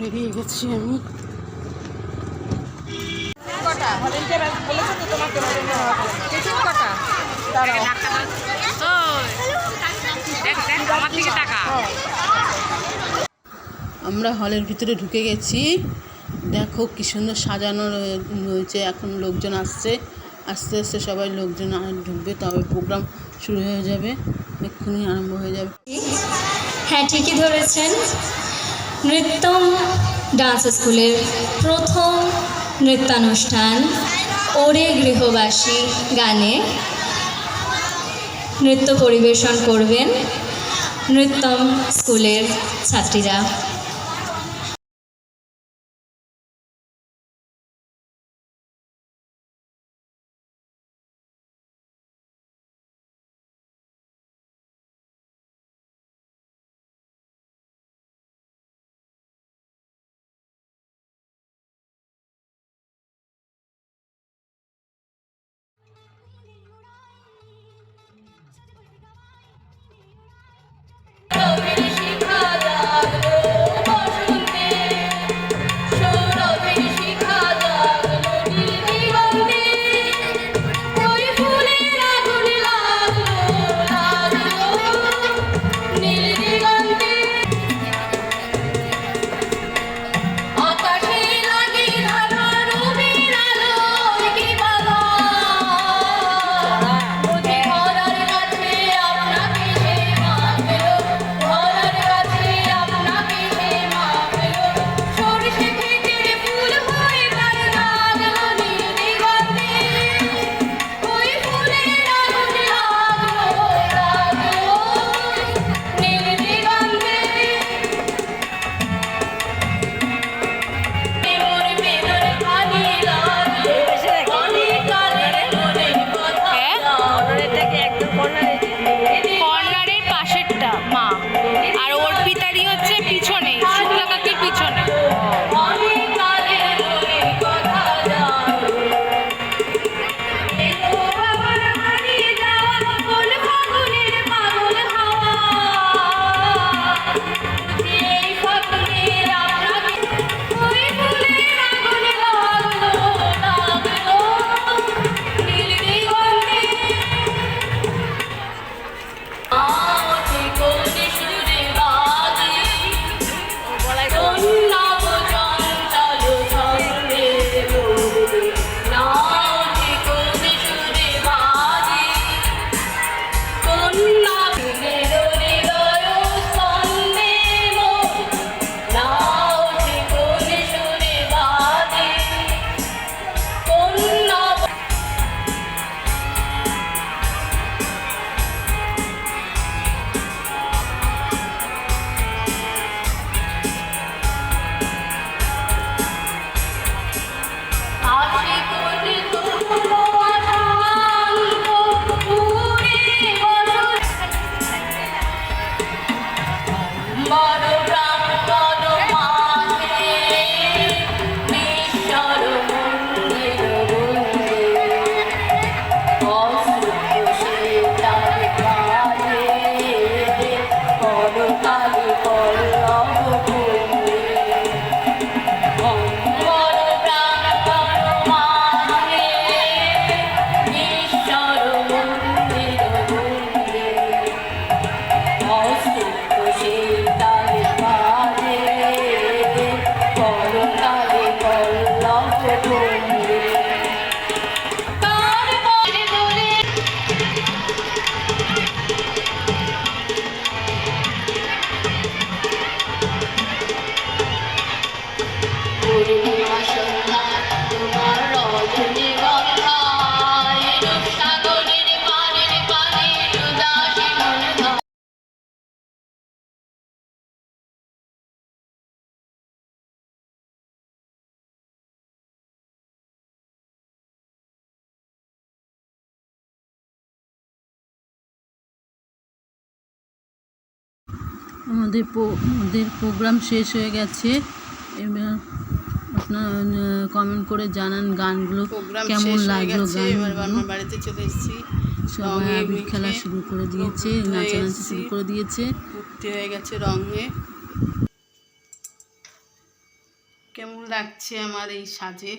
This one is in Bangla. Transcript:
বেরিয়ে গেছি আমি। আমার হলের ভিতরে ঢুকে গেছি। দেখো কি সুন্দর সাজানো রয়ে- রয়েছে। এখন লোকজন আসছে। আস্তে আস্তে সবাই লোকজন আর ঢুকবে তবে প্রোগ্রাম শুরু হয়ে যাবে। এক্ষুনি আরম্ভ হয়ে যাবে। হ্যাঁ ঠিকই ধরেছেন। নৃত্যম ডান্স স্কুলের প্রথম নৃত্যানুষ্ঠান ওরে গৃহবাসী গানে নৃত্য পরিবেশন করবেন নৃত্যম স্কুলের ছাত্রীরা। 大 আমাদের আমাদের প্রোগ্রাম শেষ হয়ে গেছে। এবার আপনার কমেন্ট করে জানান গানগুলো কেমন লাগল গানগুলো। বাড়িতে চলে এসেছি। সবাই আবির খেলা শুরু করে দিয়েছে নাচানাচি শুরু করে দিয়েছে। ভর্তি হয়ে গেছে রঙে। কেমন লাগছে আমার এই সাজে?